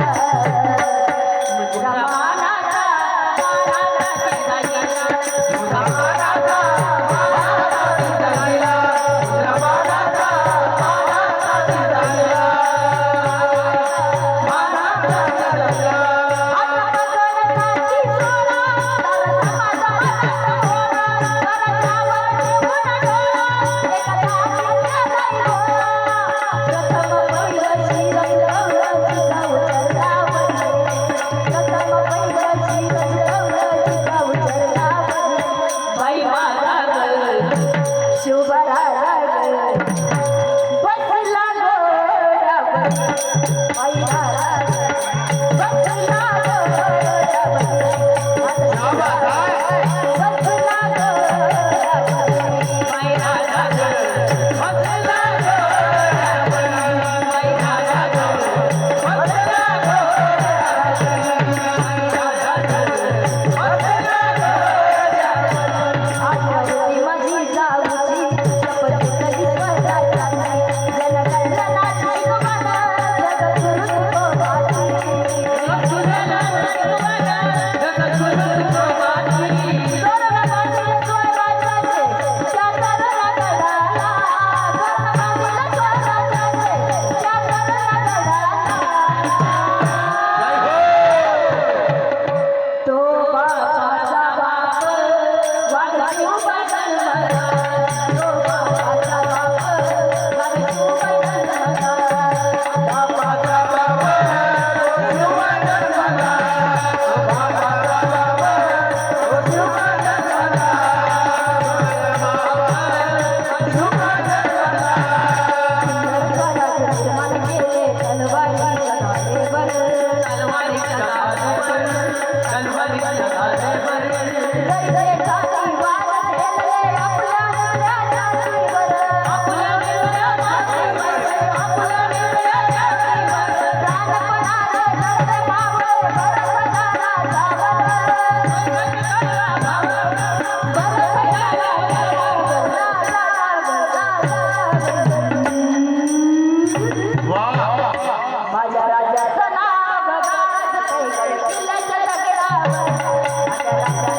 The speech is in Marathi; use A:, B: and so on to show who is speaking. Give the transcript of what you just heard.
A: मग ஐயா Hey, hey. அகலா அகலா